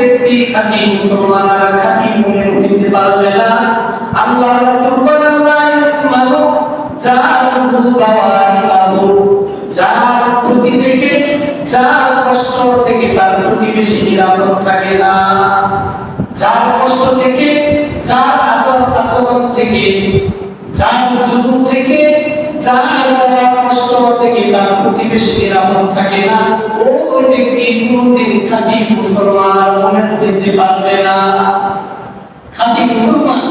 ব্যক্তি খাঁটি মুসলমানরা খাঁটি মুমিন হইতে পারবে না। আল্লাহ রাসূল বলেন লা ইউমানু জারুহু যার প্রতি থেকে, যার কষ্ট থেকে তার প্রতিবেশী নিরাপদ থাকে না। থেকে প্রতিবেশী নিরাপদ থাকে না। ওই ব্যক্তি কোনদিন খাঁটি মুসলমান আর মনে হইতে পারবে না। খাঁটি মুসলমান,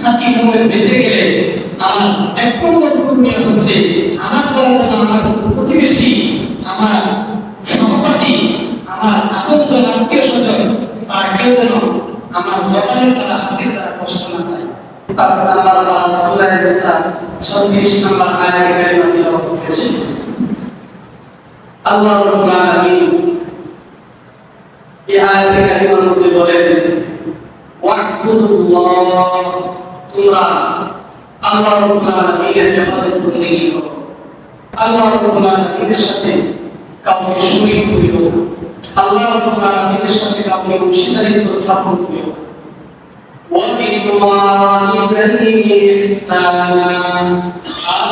খাঁটি মুমিন পেতে গেলে আমার এক নম্বর কর্মীয় হচ্ছে, আমার দ্বারা আমার প্রতিবেশী, আমার সহপাঠী, আমার আপনজন, আত্মীয় স্বজন, তারা কেউ যেন আমার জবানের দ্বারা, হাতের দ্বারা কষ্ট না পায়। পাঁচ নাম্বার বা সূরা ইসলাম 36 নাম্বার আয়াতে কারিমা তিলাওয়াত করেছি আল্লাহ রাব্বুল আলামিন এই আয়াতে কারিমার মধ্যে বলেন ওয়াকুদুল্লাহ তোমরা আল্লাহ রাব্বুল আলামিনের ইবাদত বন্দেগী করো আল্লাহ রাব্বুল আলামিনের সাথে কাউকে শরীক করিও না। আল্লাহ রাব্বুল আলামিনের সাথে কাউকে অংশীদারিত্ব স্থাপন করিও না। وبالوالدين إحسانا আর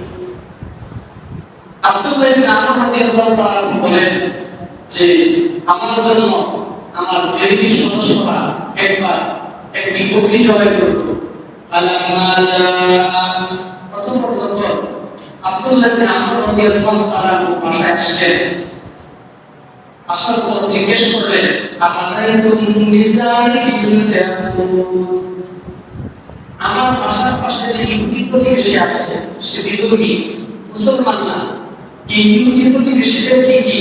আব্দুল্লাহ ইবনে আমর রাদিয়াল্লাহু তাআলা বলেন যে আমার জন্য আমার ফ্যামিলির একবার একটি বকরি জবাই করল। ফালাম্মা জাআ আসার পর জিজ্ঞেস করলেন আহাদাইতুম লিজারিবিল আমার বাসার পাশে যে ইহুদি প্রতিবেশী আছে, সে বিধর্মী, মুসলমান না। এই ইহুদি প্রতিবেশীদেরকে কি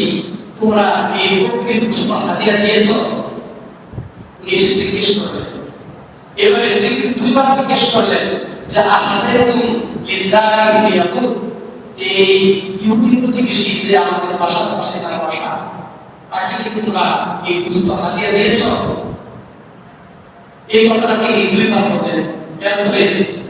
তোমরা এই বকরির পুষ্প হাতিয়া দিয়েছ? নিশে জিজ্ঞেস করলেন। এবারে দুইবার জিজ্ঞেস করলেন যে আহাদাইতুম লিজারিবিল ইয়াহুদ এই ইহুদি প্রতিবেশী যে আমাদের বাসার পাশে তার বাসা, তাকে কি তোমরা এই পুস্তক হাতিয়ে দিয়েছ? এই কথাটাকে দুইবার বললেন। এরপরে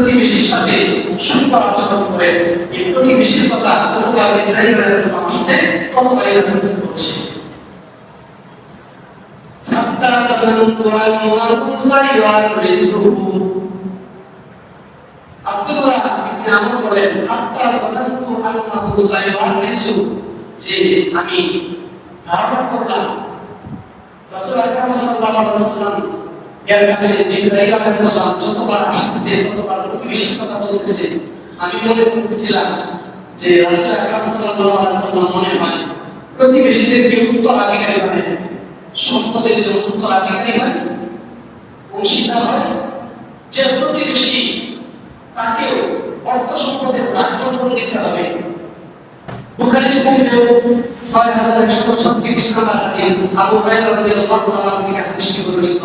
প্রতিবেশীর সাথে সুন্দর আচরণ করে এই প্রতিবেশীর কথা যতবার জিবরাইল আলাইহিস সালাম আসছে ততবারই রাসূল বলছে। আমি করলাম এর কাছে জিবরাইল আলাইহিস সালাম যতবার আসছে ততবার প্রতিবেশীর কথা বলতেছে, আমি মনে করতেছিলাম যে রাসূল আকরাম সাল্লাল্লাহু আলাইহি ওয়াসাল্লাম মনে হয় প্রতিবেশীদেরকে উত্তরাধিকারী বানায় সম্পদের জন্য উত্তরাধিকারী হয় অংশীদার হয় যে প্রতিবেশী, তাকেও অর্থ সম্পদের ভাগ বন্টন দিতে হবে। বুখারী শরীফে 6136 নম্বর হাদিস আবু হুরায়রা রাদিয়াল্লাহু তাআলা থেকে হাদিসটি বর্ণিত।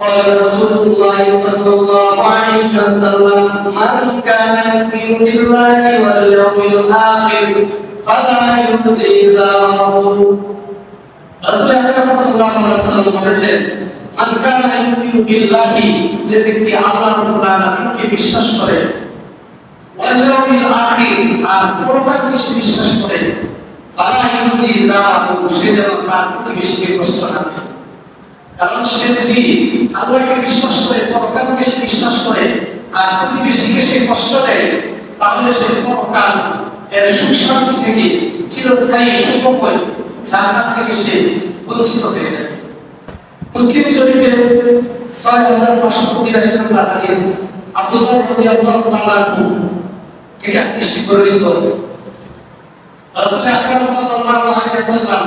قال رسول الله صلى الله عليه وسلم من كان يؤمن بالله واليوم الآخر فلا يؤذي جاره রাসূল আকরাম সাল্লাল্লাহু আলাইহি ওয়াসাল্লাম বলেছেন মান কানা ইউমিনু বিল্লাহি যে ব্যক্তি আল্লাহ রাব্বুল আলামিনকে বিশ্বাস করে ওয়াল ইয়াউমিল আখির আর পরকালকে বিশ্বাস করে ফালা ইউজি যাহু সে যেন তার প্রতিবেশীকে কষ্ট না দেয় কারণ সে যদি আল্লাহকে বিশ্বাস করে, পরকালকে সে বিশ্বাস করে, আর প্রতিবেশীকে সে কষ্ট দেয়, তাহলে সে পরকাল এর শান্তি থেকে, চিরস্থায়ী সুখময় জান্নাত থেকে সে বঞ্চিত হয়ে যায়। মুসলিম শরীফে ছয় হাজার পাঁচশো তিরাশি নম্বর হাদিস, আবু যর রাদিয়াল্লাহু তাআলা থেকে হাদিসটি বর্ণিত রাসূল আকরাম সাল্লাল্লাহু আলাইহি ওয়াসাল্লাম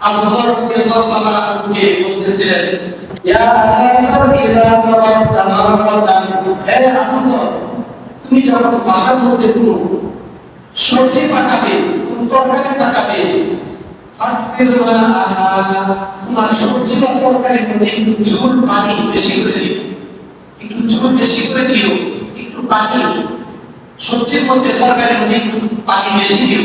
আবু হে আবু তুমি যখন বাসার মধ্যে কোনো সবজি পাকাবে কোন তরকারি পাকাবে তোমার সবজি বা তরকারির মধ্যে একটু ঝোল পানি বেশি করে দিও, একটু ঝোল বেশি করে দিও, একটু পানি, সবজির মধ্যে তরকারির মধ্যে একটু পানি বেশি দিও।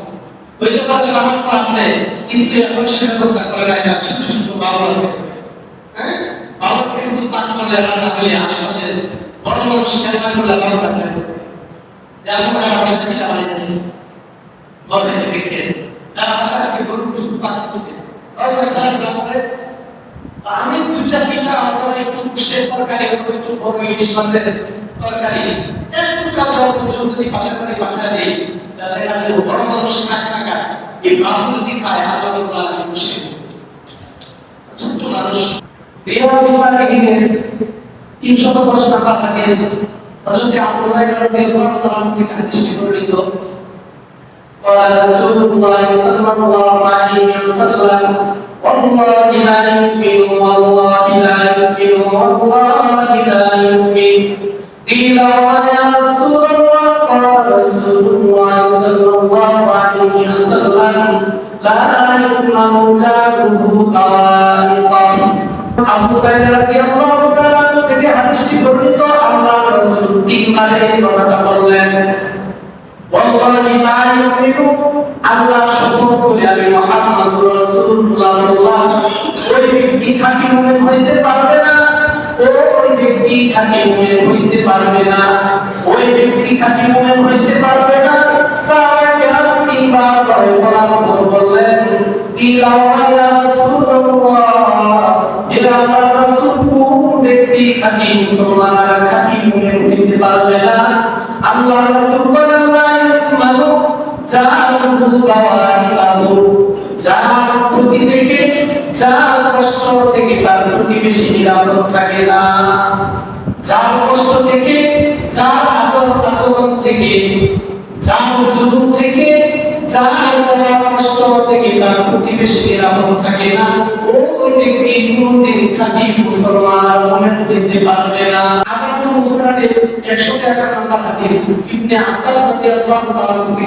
হইতে পারে সামর্থ্য আছে, কিন্তু এখন সে ব্যবস্থা করে নাই তার ছোট ছোট বাবু আছে। হ্যাঁ? বাবুর কিছু পাক করলে রান্না হলে আশেপাশে বড় বড় শিকার করলে বাবু রাখতে যেমন আমার বাসায় কিনা বানিয়েছে বলে দেখে তার বাসা আজকে গরু শুধু পাঠাচ্ছে আমি দুটা পিঠা অথবা একটু তরকারি, অথবা একটু বড় ইলিশ মাছের তরকারি একটু কাদা পর্যন্ত যদি পাশে করে পাঠা দিই তাহলে দেখা যাবে বড় মানুষ খায় না খায় এই বাবু যদি খায় আল্লাহ বললাম আমি খুশি ছোট্ট মানুষ রিয়াদ সালেহিনের তিনশত দশ নাম্বার হাদিস হযরত আবু হুরায়রা রাদিয়াল্লাহু তাআলা থেকে হাদিসটি বর্ণিত قال رسول الله صلى الله عليه وسلم والله لا يؤمن والله لا يؤمن والله لا يؤمن قيل ومن يا رسول الله قال رسول الله صلى الله عليه وسلم لا يؤمن جاره بوائقا আবু হুরায়রা রাদিয়াল্লাহু তাআলা থেকে হাদিসটি বর্ণিত আল্লাহর রাসূল তিনবার এই কথাটা বললেন ওয়াল্লাহি লা ইউমিনু আল্লাহ শপথ করে আমি মুহাম্মদ রাসূলুল্লাহ ওই ব্যক্তি খাঁটি মুমিন হইতে পারবে না ওই ব্যক্তি খাঁটি মুমিন হইতে পারবে না। ওই ব্যক্তি খাঁটি মুমিন হইতে পারবে না। সাহাবায়ে তিনবার করে পর বললেন দিলাওয়া ইয়া রাসূলুল্লাহ। ইলা রাসূল ব্যক্তি খাঁটি মুসলমান আর খাঁটি মুমিন হইতে পারবে না। আল্লাহ রাসূল বলেন, লা ইউমানু জারুহু বাওয়াইকাহু যার ক্ষতি থেকে যার কষ্ট থেকে তার প্রতিবেশী নিরাপদ থাকে না। যার কষ্ট থেকে, যার আচরণ থেকে, যার থেকে, যার দ্বারা থেকে তার প্রতিবেশী নিরাপদ থাকে না। মুসলমান আর মনে পারবে না। 111 নম্বর হাদিস ইবনে আব্বাস রাদিয়াল্লাহু তাআলা থেকে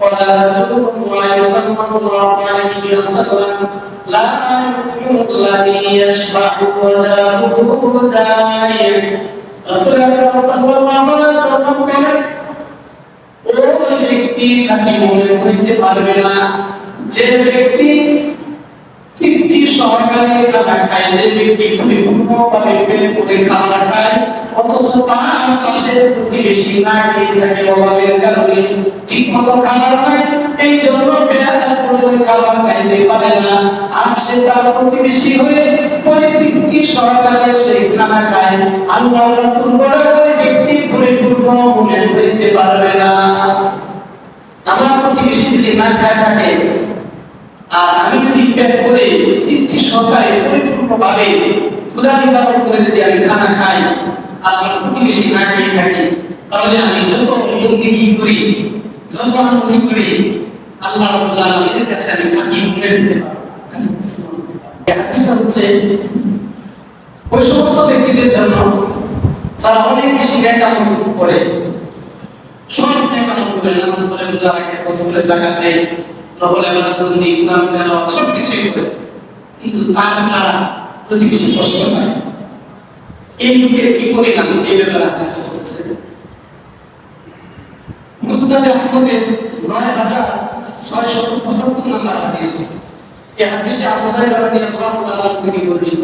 قال رسول الله صلى الله عليه وسلم لا يؤمن الذي يشبع وجاهه جائع رسول الله صلى الله عليه وسلم বলেন খাঁটি মনে করিতে পারবে না যে ব্যক্তি তৃপ্তি সহকারে খাবার খায় যে ব্যক্তি পরিপূর্ণভাবে পেট করে খাবার খায়, অথচ তার পাশে প্রতিবেশী না খেয়ে থাকে অভাবের কারণে ঠিক মতো খাবার হয় এই জন্য বেহাল করে খাবার খাইতে পারে না। আর সে তার প্রতিবেশী হয়ে পরিতৃপ্তি সহকারে সেই খানা খায় আল্লাহ রাসূল বলে ওই ব্যক্তি পরিপূর্ণ মনে করিতে পারবে না। আমার প্রতিবেশী যদি না খায় থাকে আর আমি যদি পেট করে তৃপ্তি সহকারে পরিপূর্ণভাবে ক্ষুধা করে যদি আমি খানা খাই আমার প্রতিবেশী না খেয়ে থাকি, তাহলে আমি যত বন্দিগি করি, যত আনন্দ করি, আল্লাহ রাব্বুল কাছে আমি খাঁটি মনে দিতে পারব হচ্ছে, ওই সমস্ত ব্যক্তিদের জন্য যারা অনেক বেশি জ্ঞান করে সব জ্ঞান আমল করে, নামাজ পড়ে, রোজা রাখে রসুলের জাকাত দেয় নবল ইবাদত বন্দি তেলাওয়াত সব কিছুই করে কিন্তু তার দ্বারা প্রতিবেশী কষ্ট পায় এই লোকের কি পরিণাম এই ব্যাপারে হাদিসে বলছে। মুসনাদে আহমদের নয় হাজার ছয়শত পঁচাত্তর নম্বর হাদিস। এই হাদিসটি আবুদাই রাদিয়াল্লাহু তাআলা থেকে বর্ণিত।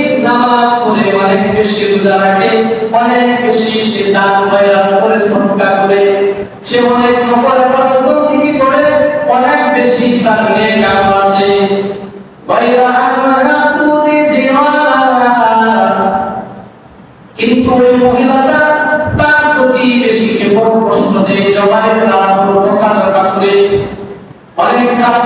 নামাজ পড়ে অনেক বেশি রোজা রাখে, অনেক বেশি সে দান খয়রাত করে সদকা করে। সে অনেক নফল ইবাদত বন্দেগী করে অনেক বেশি তার নেক কাজ আছে গায়রা আন্নাহা তুজি কিন্তু ওই মহিলাটা তার জবানের দ্বারা বড় বকাঝকা করে অনেক খারাপ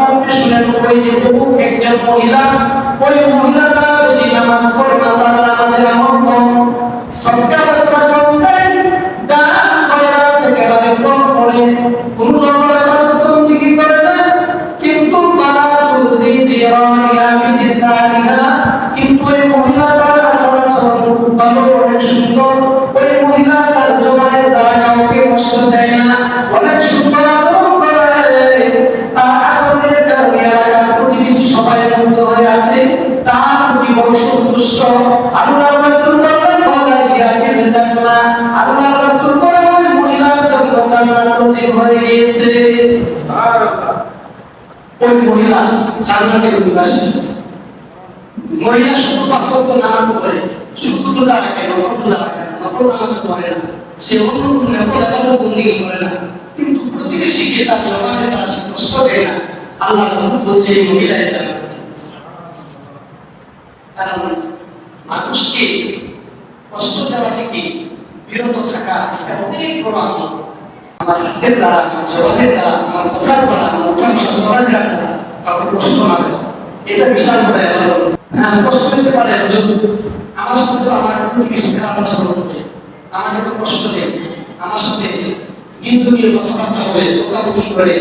শুনেন ওই যে বহু একজন মহিলা, ওই মহিলাটা বেশি নামাজ পড়ে না, তার নামাজের আমল জান্নাতের অধিবাসী মহিলা শুধু পাঁচ নামাজ পড়ে শুধু রোজা রাখে, নফল রোজা রাখে নফল নামাজ পড়ে না। সে অন্য কোনো ইবাদত বন্দেগী করে না। কিন্তু প্রতিবেশীকে তার জবানে তার কষ্ট দেয় না। আল্লাহ বলছে, এই মহিলাই জান্নাত কারণ মানুষকে কষ্ট দেওয়া থেকে বিরত থাকা অনেক বড় আমার হাতের দ্বারা, আমার দ্বারা, আমার কথার দ্বারা, আমার দ্বারা। কাউকে কষ্ট না এটা বিশাল বড় আলাদা হ্যাঁ কষ্ট দিতে পারে যদি আমার সাথে তো আমার প্রতিবেশী খারাপ আচরণ করে আমাকে তো কষ্ট দেয় আমার সাথে নিন্দনীয় কথাবার্তা বলে তোকাবুকি করে।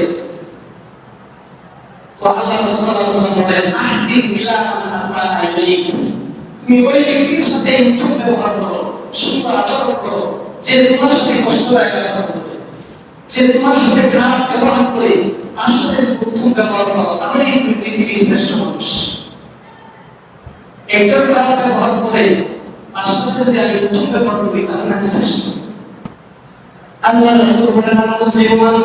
তো আল্লাহ সাল্লাল্লাহু আলাইহি ওয়াসাল্লাম বলেন, আহসিন বিলা মান আলাইক তুমি ওই ব্যক্তির সাথে ব্যবহার করো, সুন্দর আচরণ করো, যে তোমার সাথে কষ্ট দেয় আচরণ করবে যে তোমার সাথে খারাপ ব্যবহার করে তার সাথে ব্যবহার করো তাহলেই তুমি পৃথিবীর শ্রেষ্ঠ মানুষ। একজন খারাপ ব্যবহার করে তার সাথে যদি আমি উত্তম ব্যবহার করি, তাহলে আমি শ্রেষ্ঠ। আল্লাহ মুসলিমান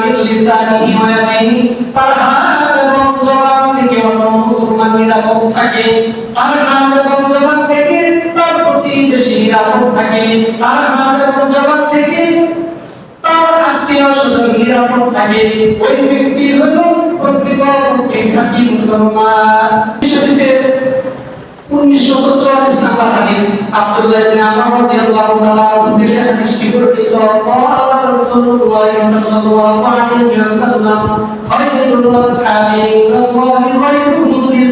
ব্যক্তি। থাকে তার হাত এবং জবান থেকে তার প্রতিবেশী নিরাপদ থাকে তার হাত এবং জবান থেকে তার আত্মীয় স্বজন নিরাপদ থাকে ওই ব্যক্তি হলো প্রকৃত খাঁটি মুসলমান শরীফে উনিশশো চুয়াল্লিশ নাম্বার হাদিস আব্দুল্লাহ ইবনে আমর রাদিয়াল্লাহু তাআলা থেকে হাদিসটি বর্ণিত قال رسول الله صلى الله عليه وسلم خير الأصحاب عند الله خيرهم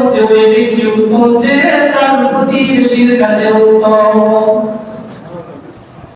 মধ্যে ব্যক্তি যে তার প্রতিবেশীর কাছে উত্তম।